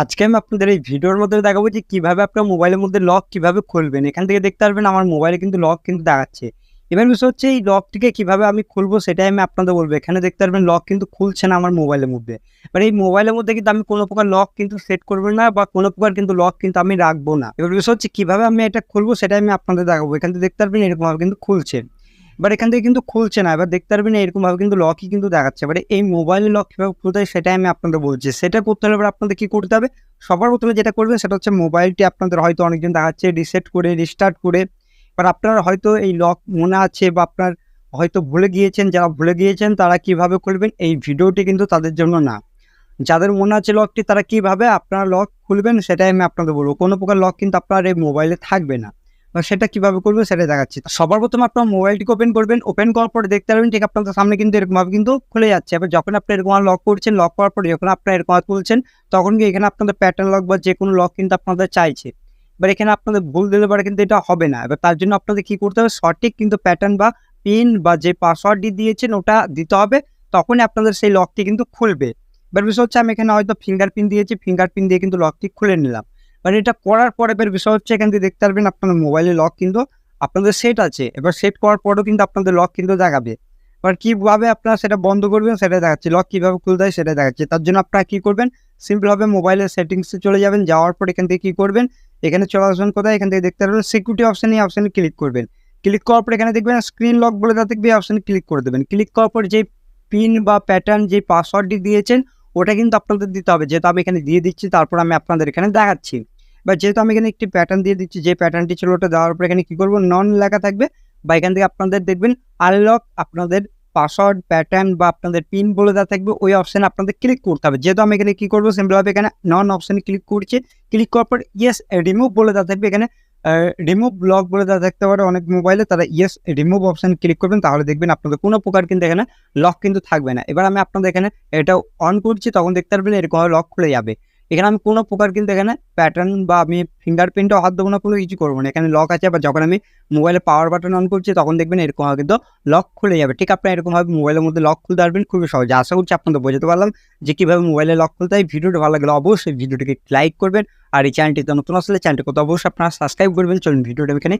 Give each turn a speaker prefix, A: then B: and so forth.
A: আজকে আমি আপনাদের এই ভিডিওর মধ্যে দেখাবো যে কীভাবে আপনার মোবাইলের মধ্যে লক কীভাবে খুলবেন। এখান থেকে দেখতে পারবেন আমার মোবাইলে কিন্তু লক কিন্তু দেখাচ্ছে। এবার বিষয় হচ্ছে এই লকটিকে কীভাবে আমি খুলবো সেটাই আমি আপনাদের বলব। এখানে দেখতে পারবেন লক কিন্তু খুলছে না আমার মোবাইলের মধ্যে। এবার এই মোবাইলের মধ্যে কিন্তু আমি কোনো প্রকার লক কিন্তু সেট করব না বা কোনো প্রকার কিন্তু লক কিন্তু আমি রাখব না। এবার বিষয় হচ্ছে কীভাবে আমি এটা খুলবো সেটাই আমি আপনাদের দেখাবো। এখান থেকে দেখতে পারবেন এরকমভাবে কিন্তু খুলছে। এবার এখান থেকে কিন্তু খুলছে না। এবার দেখতে পারবেন এরকমভাবে কিন্তু লকই কিন্তু দেখাচ্ছে। এবারে এই মোবাইলে লক কীভাবে খুলতে হয় সেটাই আমি আপনাদের বলছি। সেটা করতে হলে এবার আপনাদের কী করতে হবে? সবার প্রথমে যেটা করবেন সেটা হচ্ছে মোবাইলটি আপনাদের হয়তো অনেকজন দেখাচ্ছে রিসেট করে রিস্টার্ট করে। এবার আপনার হয়তো এই লক মনে আছে বা আপনার হয়তো ভুলে গিয়েছেন, যারা ভুলে গিয়েছেন তারা কীভাবে করবেন এই ভিডিওটি কিন্তু তাদের জন্য না। যাদের মনে আছে লকটি তারা কীভাবে আপনারা লক খুলবেন সেটাই আমি আপনাদের বলব। কোনো প্রকার লক কিন্তু আপনার এই মোবাইলে থাকবে না। বা সেটা কীভাবে করবেন সেটা দেখাচ্ছি। সবার প্রথমে আপনার মোবাইলটিকে ওপেন করবেন ওপেন করার পরে দেখতে পারবেন ঠিক আপনাদের সামনে কিন্তু এরকমভাবে কিন্তু খুলে যাচ্ছে। এবার যখন আপনি এরকম লক করছেন লক করার পরে যখন আপনার এরকম তুলছেন তখন কি এখানে আপনাদের প্যাটার্ন লক বা যে কোনো লক কিন্তু আপনাদের চাইছে। এবার এখানে আপনাদের ভুল দিলে পরে কিন্তু এটা হবে না। এবার তার জন্য আপনাদের কি করতে হবে, সঠিক কিন্তু প্যাটার্ন বা পিন বা যে পাসওয়ার্ডটি দিয়েছেন ওটা দিতে হবে, তখনই আপনাদের সেই লকটি কিন্তু খুলবে। এবার বিষয় হচ্ছে আমি এখানে হয়তো ফিঙ্গারপ্রিন্ট দিয়েছি ফিঙ্গারপ্রিন্ট দিয়ে কিন্তু লকটি খুলে নিলাম। মানে এটা করার পরে এবার বিষয় হচ্ছে এখান থেকে দেখতে পারবেন আপনাদের মোবাইলে লক কিন্তু আপনাদের সেট আছে। এবার সেট করার পরেও কিন্তু আপনাদের লক কিন্তু দেখাবে। এবার কীভাবে আপনারা সেটা বন্ধ করবেন সেটা দেখাচ্ছে। লক কীভাবে খুলতে হয় সেটা দেখাচ্ছে। তার জন্য আপনারা কী করবেন? সিম্পলভাবে মোবাইলের সেটিংসে চলে যাবেন। যাওয়ার পর এখান থেকে কী করবেন? এখানে চলে আসবেন কোথায়? এখান থেকে দেখতে পারবেন সিকিউরিটি অপশান এই অপশানে ক্লিক করবেন। ক্লিক করার পর এখানে দেখবেন স্ক্রিন লক বলে দেওয়া থাকবে, এই অপশানে ক্লিক করে দেবেন। ক্লিক করার পর যে পিন বা প্যাটার্ন যে পাসওয়ার্ডটি দিয়েছেন ওটা কিন্তু আপনাদের দিতে হবে। যেহেতু আমি এখানে দিয়ে দিচ্ছি, তারপর আমি আপনাদের এখানে দেখাচ্ছি। বা যেহেতু আমি এখানে একটি প্যাটার্ন দিয়ে দিচ্ছি, যে প্যাটার্নটি ছিল ওটা দেওয়ার পর এখানে কী করব? নন লেখা থাকবে। বা এখান থেকে আপনাদের দেখবেন আনলক আপনাদের পাসওয়ার্ড প্যাটার্ন বা আপনাদের পিন বলে দেওয়া থাকবে। ওই অপশানে আপনাদের ক্লিক করতে হবে। যেহেতু আমি এখানে কী করব? সিম্পলভাবে এখানে নন অপশানে ক্লিক করছি। ক্লিক করার পর ইয়েস রিমুভ বলে দেওয়া থাকবে এখানে। রিমুভ ব্লক বলে তারা দেখতে পারে, অনেক মোবাইলে তারা ইয়েস রিমুভ অপশান ক্লিক করবেন, তাহলে দেখবেন আপনাদের কোনো প্রকার কিন্তু এখানে লক কিন্তু থাকবে না। এবার আমি আপনাদের এখানে এটা অন করছি, তখন দেখতে পারবেন এরকম লক খুলে যাবে। এখানে আমি কোনো প্রকার কিন্তু এখানে প্যাটার্ন বা আমি ফিঙ্গারপ্রিন্টও হাত দেবো না, কোনো কিছু করব না। এখানে লক আছে বা যখন আমি মোবাইলে পাওয়ার বাটন অন করছি, তখন দেখবেন এরকম কিন্তু লক খুলে যাবে। ঠিক আপনারা এরকমভাবে মোবাইলের মধ্যে লক খুলতে পারবেন, খুবই সহজে। আশা করছি আপনাদের বোঝাতে পারলাম যে কীভাবে মোবাইলে লক খুলতে হয়। ভিডিওটা ভালো লাগলে অবশ্যই ভিডিওটিকে লাইক করবেন, আর এই চ্যানেলটিতে নতুন আসলে চ্যানেলটি কত অবশ্যই আপনারা সাবস্ক্রাইব করবেন। চলুন, ভিডিওটা এখানে